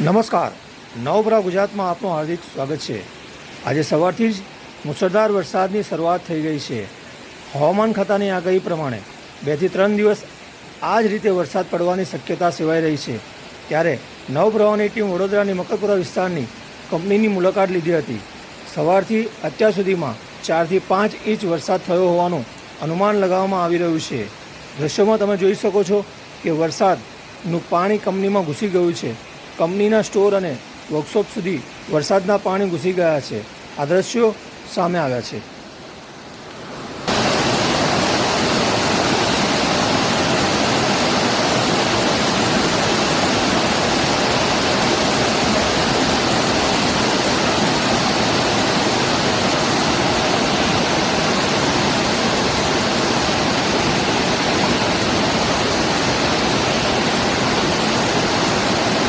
નમસ્કાર. નવપરા ગુજરાતમાં આપનું હાર્દિક સ્વાગત છે. આજે સવારથી જ મુસળધાર વરસાદની શરૂઆત થઈ ગઈ છે. હવામાન ખાતાની આગાહી પ્રમાણે બેથી ત્રણ દિવસ આ જ રીતે વરસાદ પડવાની શક્યતા સેવાઈ રહી છે. ત્યારે નવપ્રવાહની ટીમ વડોદરાની મકરપુરા વિસ્તારની કંપનીની મુલાકાત લીધી હતી. સવારથી અત્યાર સુધીમાં ચારથી પાંચ ઇંચ વરસાદ થયો હોવાનું અનુમાન લગાવવામાં આવી રહ્યું છે. દ્રશ્યોમાં તમે જોઈ શકો છો કે વરસાદનું પાણી કંપનીમાં ઘૂસી ગયું છે. કંપનીના સ્ટોર અને વર્કશોપ સુધી વરસાદના પાણી ઘૂસી ગયા છે. આ દ્રશ્યો સામે આવ્યા છે.